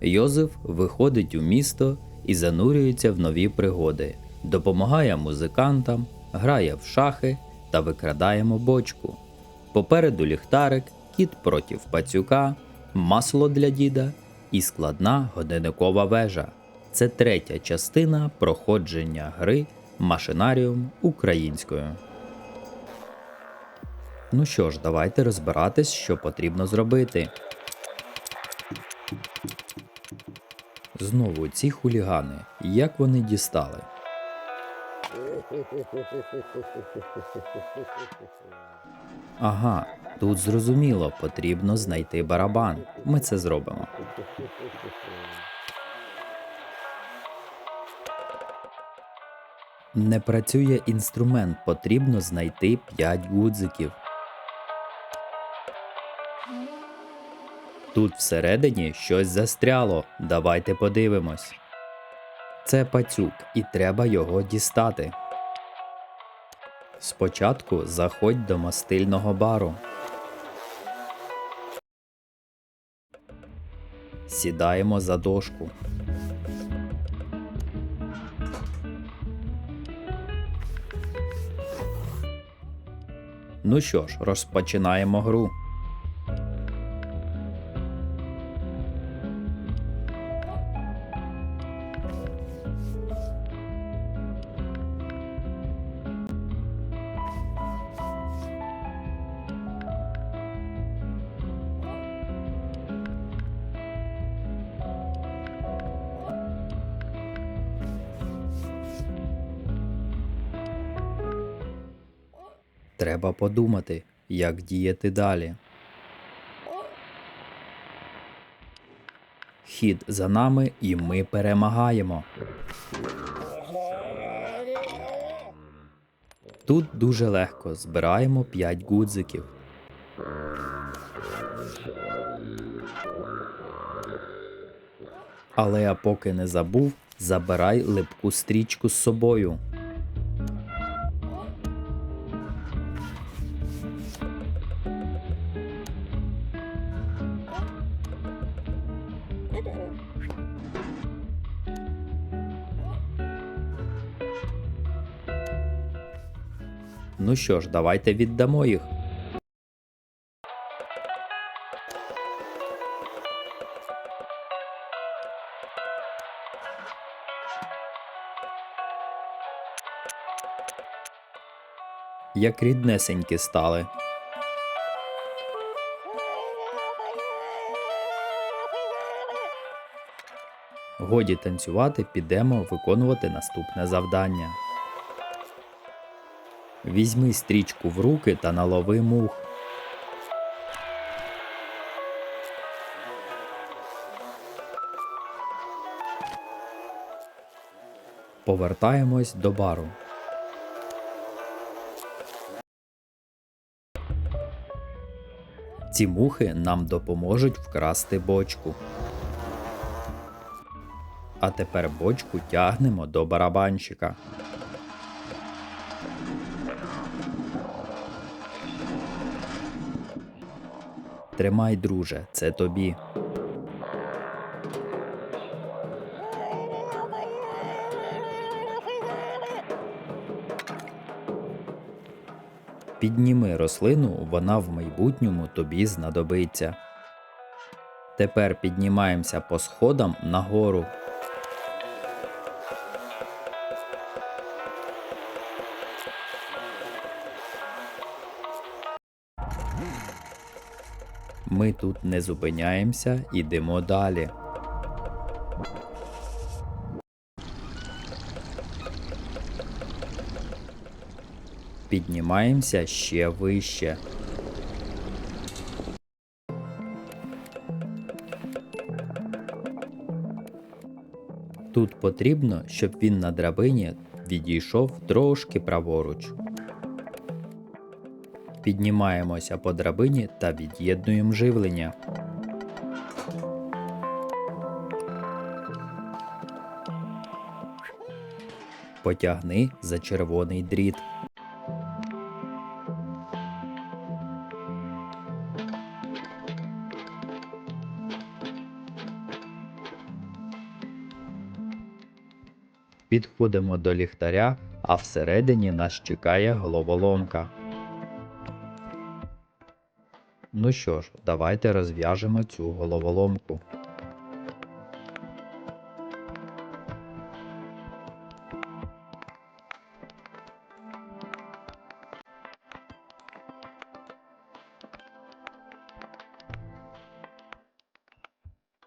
Йозеф виходить у місто і занурюється в нові пригоди, допомагає музикантам, грає в шахи та викрадаємо бочку. Попереду ліхтарик, кіт проти пацюка, масло для діда і складна годинникова вежа. Це третя частина проходження гри Машинаріум українською. Ну що ж, давайте розбиратись, що потрібно зробити. Знову ці хулігани, як вони дістали. Ага, тут зрозуміло, потрібно знайти барабан. Ми це зробимо. Не працює інструмент, потрібно знайти 5 гудзиків. Тут всередині щось застряло. Давайте подивимось. Це пацюк, і треба його дістати. Спочатку заходь до мастильного бару. Сідаємо за дошку. Ну що ж, розпочинаємо гру. Треба подумати, як діяти далі. Хід за нами, і ми перемагаємо. Тут дуже легко збираємо 5 гудзиків. Але я поки не забув, забирай липку стрічку з собою. Ну що ж, давайте віддамо їх. Як ріднесенькі стали. Годі танцювати, підемо виконувати наступне завдання. Візьми стрічку в руки та налови мух. Повертаємось до бару. Ці мухи нам допоможуть вкрасти бочку. А тепер бочку тягнемо до барабанщика. Тримай, друже, це тобі. Підніми рослину, вона в майбутньому тобі знадобиться. Тепер піднімаємося по сходам нагору. Ми тут не зупиняємося, ідемо далі. Піднімаємося ще вище. Тут потрібно, щоб він на драбині відійшов трошки праворуч. Піднімаємося по драбині та від'єднуємо живлення. Потягни за червоний дріт. Підходимо до ліхтаря, а всередині нас чекає головоломка. Ну що ж, давайте розв'яжемо цю головоломку.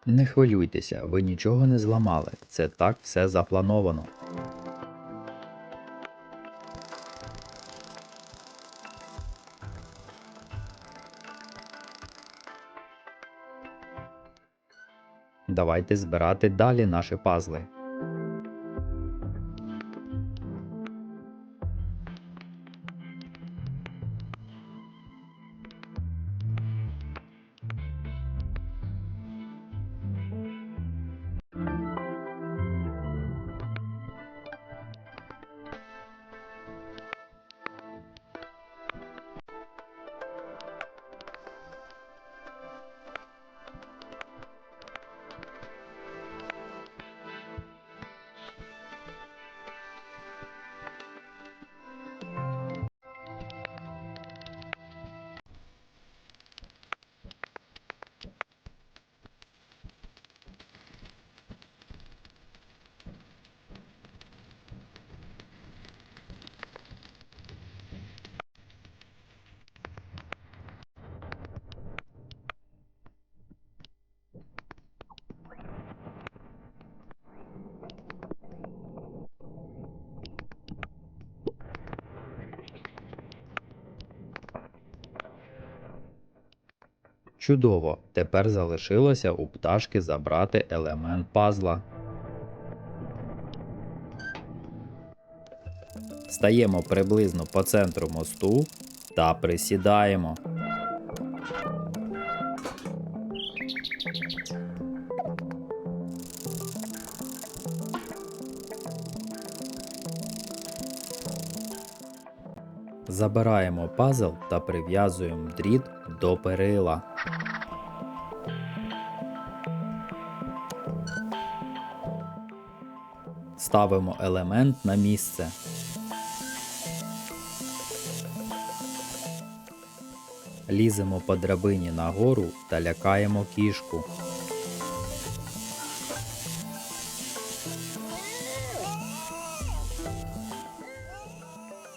Не хвилюйтеся, ви нічого не зламали. Це так все заплановано. Давайте збирати далі наші пазли. Чудово! Тепер залишилося у пташки забрати елемент пазла. Стаємо приблизно по центру мосту та присідаємо. Забираємо пазл та прив'язуємо дріт до перила. Ставимо елемент на місце. Ліземо по драбині нагору та лякаємо кішку.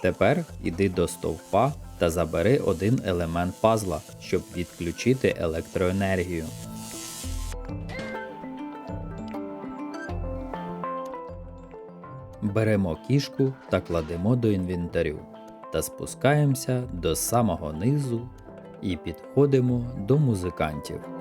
Тепер іди до стовпа та забери один елемент пазла, щоб відключити електроенергію. Беремо кішку та кладемо до інвентарю та спускаємося до самого низу і підходимо до музикантів.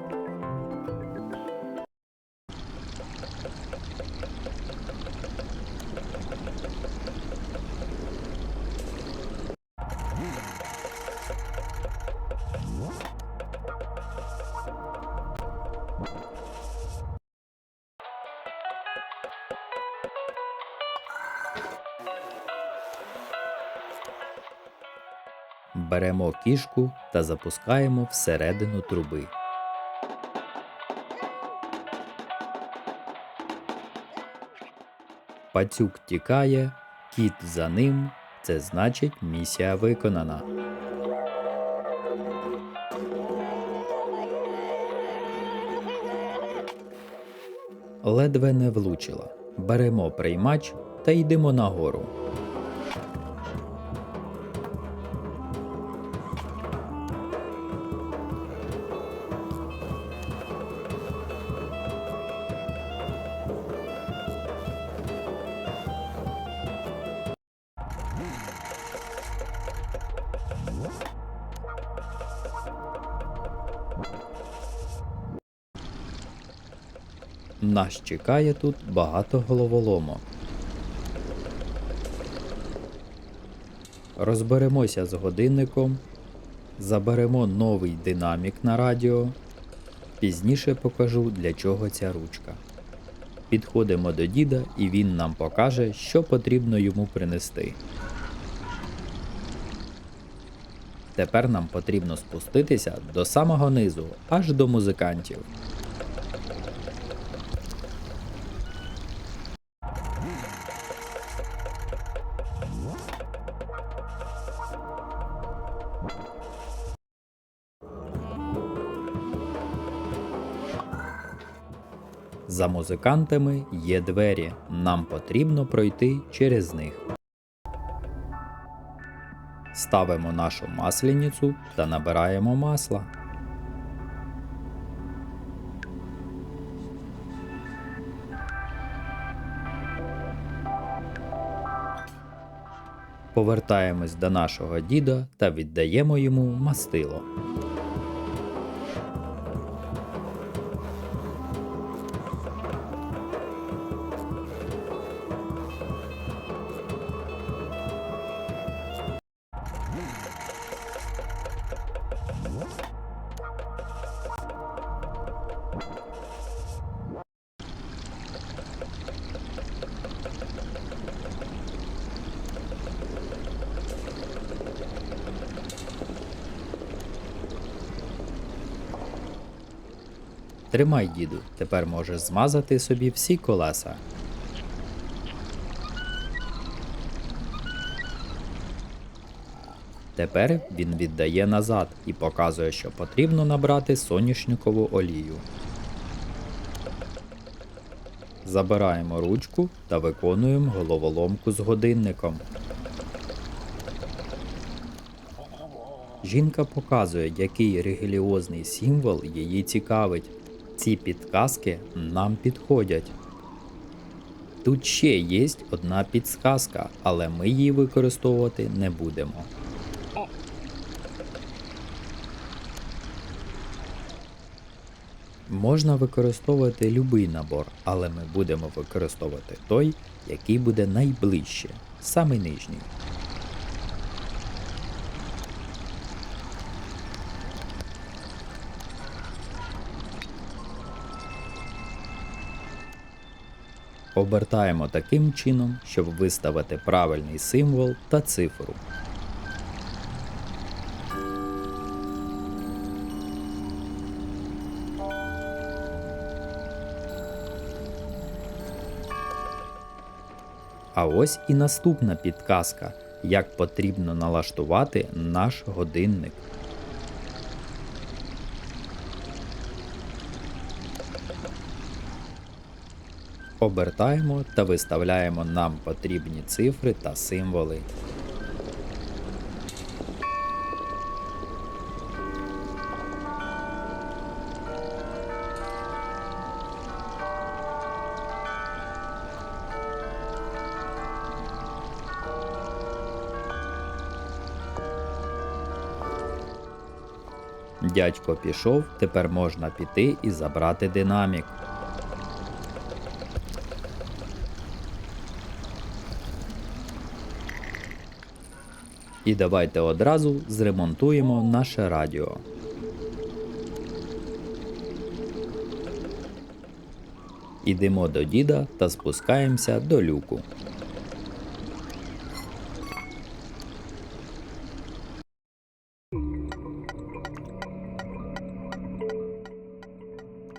Беремо кішку та запускаємо всередину труби. Пацюк тікає, кіт за ним. Це значить місія виконана. Ледве не влучила. Беремо приймач та йдемо нагору. Нас чекає тут багато головоломок. Розберемося з годинником, заберемо новий динамік на радіо. Пізніше покажу, для чого ця ручка. Підходимо до діда, і він нам покаже, що потрібно йому принести. Тепер нам потрібно спуститися до самого низу, аж до музикантів. За музикантами є двері. Нам потрібно пройти через них. Ставимо нашу масляницю та набираємо масла. Повертаємось до нашого діда та віддаємо йому мастило. Тримай, діду, тепер можеш змазати собі всі колеса. Тепер він віддає назад і показує, що потрібно набрати соняшникову олію. Забираємо ручку та виконуємо головоломку з годинником. Жінка показує, який релігіозний символ її цікавить. Ці підказки нам підходять. Тут ще є одна підсказка, але ми її використовувати не будемо. Можна використовувати будь-який набор, але ми будемо використовувати той, який буде найближче, самий нижній. Обертаємо таким чином, щоб виставити правильний символ та цифру. А ось і наступна підказка, як потрібно налаштувати наш годинник. Обертаємо та виставляємо нам потрібні цифри та символи. Дядько пішов, тепер можна піти і забрати динамік. І давайте одразу зремонтуємо наше радіо. Ідемо до діда та спускаємося до люку.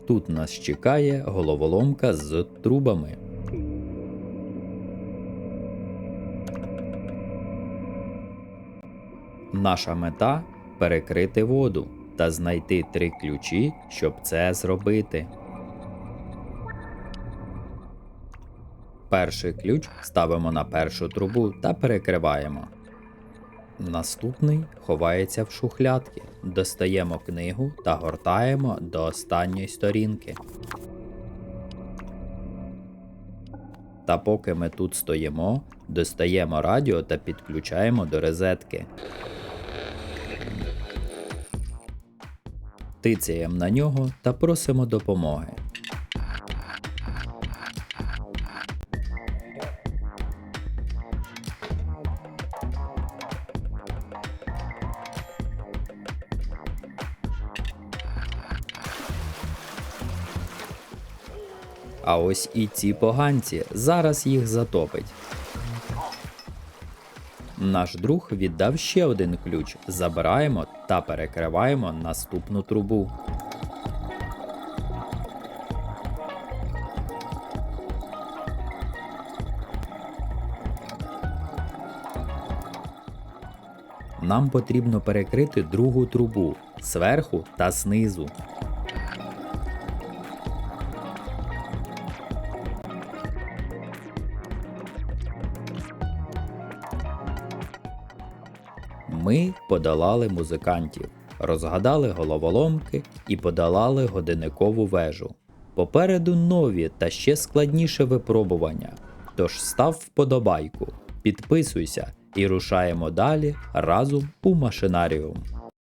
Тут нас чекає головоломка з трубами. Наша мета перекрити воду та знайти три ключі, щоб це зробити. Перший ключ ставимо на першу трубу та перекриваємо. Наступний ховається в шухлядки. Достаємо книгу та гортаємо до останньої сторінки. Та поки ми тут стоїмо, достаємо радіо та підключаємо до розетки. Тицяємо на нього та просимо допомоги. А ось і ці поганці зараз їх затопить. Наш друг віддав ще один ключ. Забираємо та перекриваємо наступну трубу. Нам потрібно перекрити другу трубу зверху та знизу. Ми подолали музикантів, розгадали головоломки і подолали годинникову вежу. Попереду нові та ще складніше випробування. Тож став вподобайку, підписуйся і рушаємо далі разом у машинаріум.